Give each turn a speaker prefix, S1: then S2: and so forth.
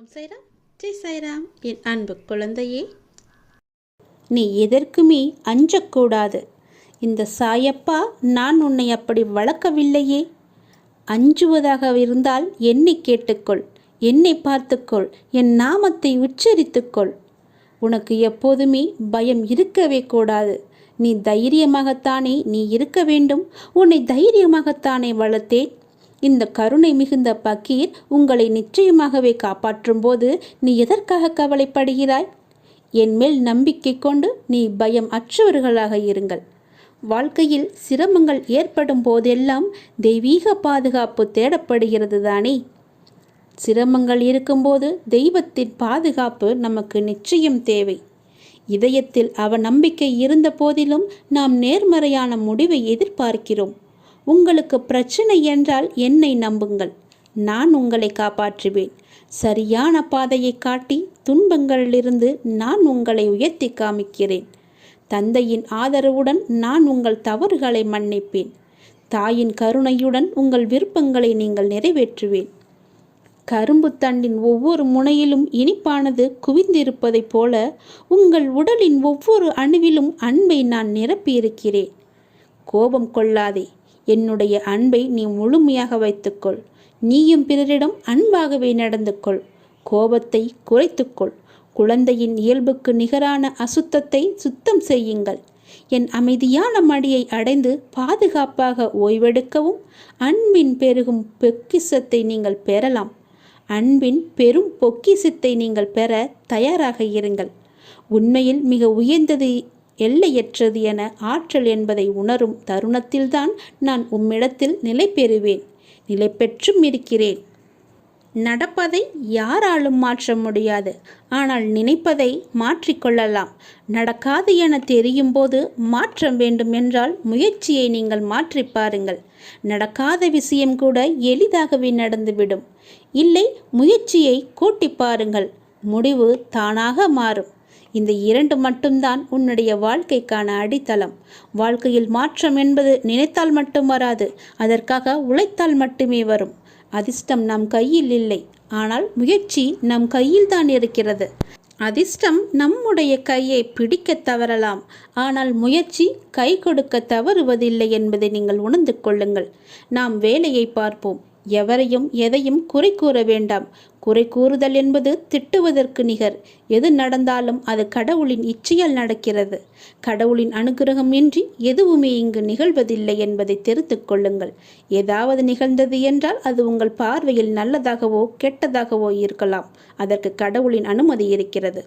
S1: ஓம் சைராம். ஜெய் சைராம் என் அன்பு குழந்தையே. நீ எதற்குமே அஞ்சக்கூடாது. இந்த சாயப்பா நான் உன்னை அப்படி வளர்க்கவில்லையே. அஞ்சுவதாக இருந்தால் என்னை கேட்டுக்கொள் என்னை பார்த்துக்கொள் என் நாமத்தை உச்சரித்துக்கொள். உனக்கு எப்போதுமே பயம் இருக்கவே கூடாது. நீ தைரியமாகத்தானே நீ இருக்க வேண்டும். உன்னை தைரியமாகத்தானே வளர்த்தேன். இந்த கருணை மிகுந்த பக்கீர் உங்களை நிச்சயமாகவே காப்பாற்றும் போது நீ எதற்காக கவலைப்படுகிறாய்? என் மேல் நம்பிக்கை கொண்டு நீ பயம் அற்றவர்களாக இருங்கள். வாழ்க்கையில் சிரமங்கள் ஏற்படும் போதெல்லாம் தெய்வீக பாதுகாப்பு தேடப்படுகிறது தானே? சிரமங்கள் இருக்கும்போது தெய்வத்தின் பாதுகாப்பு நமக்கு நிச்சயம் தேவை. இதயத்தில் அவ நம்பிக்கை இருந்த போதிலும் நாம் நேர்மறையான முடிவை எதிர்பார்க்கிறோம். உங்களுக்கு பிரச்சனை என்றால் என்னை நம்புங்கள். நான் உங்களை காப்பாற்றுவேன். சரியான பாதையை காட்டி துன்பங்களிலிருந்து நான் உங்களை உயர்த்தி காமிக்கிறேன். தந்தையின் ஆதரவுடன் நான் உங்கள் தவறுகளை மன்னிப்பேன். தாயின் கருணையுடன் உங்கள் விருப்பங்களை நீங்கள் நிறைவேற்றுவேன். கரும்பு தண்டின் ஒவ்வொரு முனையிலும் இனிப்பானது குவிந்திருப்பதைப் போல உங்கள் உடலின் ஒவ்வொரு அணுவிலும் அன்பை நான் நிரப்பியிருக்கிறேன். கோபம் கொள்ளாதே. என்னுடைய அன்பை நீ முழுமையாக வைத்துக்கொள். நீயும் பிறரிடம் அன்பாகவே நடந்து கொள் கோபத்தை குறைத்துக்கொள். குழந்தையின் இயல்புக்கு நிகரான அசுத்தத்தை சுத்தம் செய்யுங்கள். என் அமைதியான மடியை அடைந்து பாதுகாப்பாக ஓய்வெடுக்கவும் அன்பின் பெருகும் பொக்கிசத்தை நீங்கள் பெறலாம். அன்பின் பெரும் பொக்கிசத்தை நீங்கள் பெற தயாராக இருங்கள். உண்மையில் மிக உயர்ந்தது எல்லையற்றது என ஆற்றல் என்பதை உணரும் தருணத்தில்தான் நான் உம்மிடத்தில் நிலை பெறுவேன் நிலை பெற்றும் இருக்கிறேன். நடப்பதை யாராலும் மாற்ற முடியாது. ஆனால் நினைப்பதை மாற்றிக்கொள்ளலாம் நடக்காது என தெரியும் போது மாற்றம் வேண்டும் என்றால் முயற்சியை நீங்கள் மாற்றி பாருங்கள். நடக்காத விஷயம் கூட எளிதாகவே நடந்துவிடும். இல்லை முயற்சியை கூட்டி பாருங்கள். முடிவு தானாக மாறும். இந்த இரண்டு மட்டும்தான் உன்னுடைய வாழ்க்கைக்கான அடித்தளம். வாழ்க்கையில் மாற்றம் என்பது நினைத்தால் மட்டும் வராது அதற்காக உழைத்தால் மட்டுமே வரும். அதிர்ஷ்டம் நம் கையில் இல்லை ஆனால் முயற்சி நம் கையில் தான் இருக்கிறது. அதிர்ஷ்டம் நம்முடைய கையை பிடிக்க தவறலாம் ஆனால் முயற்சி கை கொடுக்க தவறுவதில்லை என்பதை நீங்கள் உணர்ந்து கொள்ளுங்கள். நாம் வேலையை பார்ப்போம் எவரையும் எதையும் குறை கூற வேண்டாம். குறை கூறுதல் என்பது திட்டுவதற்கு நிகர். எது நடந்தாலும் அது கடவுளின் இச்சையால் நடக்கிறது. கடவுளின் அனுகிரகம் இன்றி எதுவுமே இங்கு நிகழ்வதில்லை என்பதை தெரிந்து கொள்ளுங்கள். ஏதாவது நிகழ்ந்தது என்றால் அது உங்கள் பார்வையில் நல்லதாகவோ கெட்டதாகவோ இருக்கலாம். அதற்கு கடவுளின் அனுமதி இருக்கிறது.